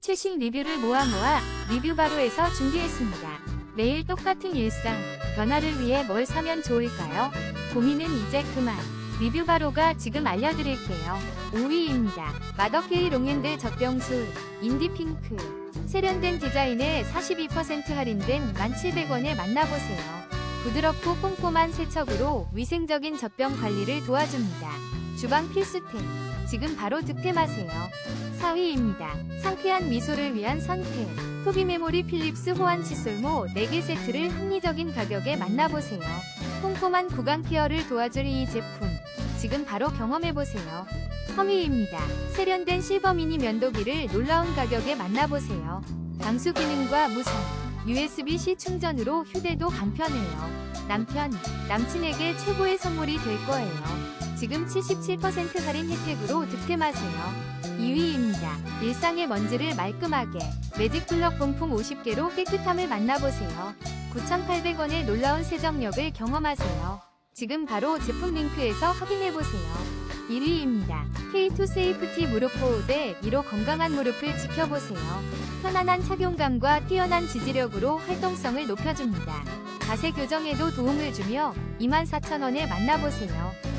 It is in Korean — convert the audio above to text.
최신 리뷰를 모아 모아 리뷰 바로에서 준비했습니다. 매일 똑같은 일상, 변화를 위해 뭘 사면 좋을까요? 고민은 이제 그만. 리뷰 바로가 지금 알려드릴게요. 5위입니다. 마더케이 롱핸드 젖병술, 인디핑크. 세련된 디자인에 42% 할인된 1,700원에 만나보세요. 부드럽고 꼼꼼한 세척으로 위생적인 젖병 관리를 도와줍니다. 주방 필수템. 지금 바로 득템하세요. 4위입니다. 상쾌한 미소를 위한 선택. 토비 메모리 필립스 호환 칫솔모 4개 세트를 합리적인 가격에 만나보세요. 꼼꼼한 구강 케어를 도와줄 이 제품. 지금 바로 경험해보세요. 3위입니다. 세련된 실버 미니 면도기를 놀라운 가격에 만나보세요. 방수 기능과 무선, USB-C 충전으로 휴대도 간편해요. 남편, 남친에게 최고의 선물이 될 거예요. 지금 77% 할인 혜택으로 득템하세요. 2위입니다. 일상의 먼지를 말끔하게 매직 플럭 본품 50개로 깨끗함을 만나보세요. 9,800원의 놀라운 세정력을 경험하세요. 지금 바로 제품 링크에서 확인해보세요. 1위입니다. K2 세이프티 무릎 보호대 1호 건강한 무릎을 지켜보세요. 편안한 착용감과 뛰어난 지지력으로 활동성을 높여줍니다. 자세 교정에도 도움을 주며 24,000원에 만나보세요.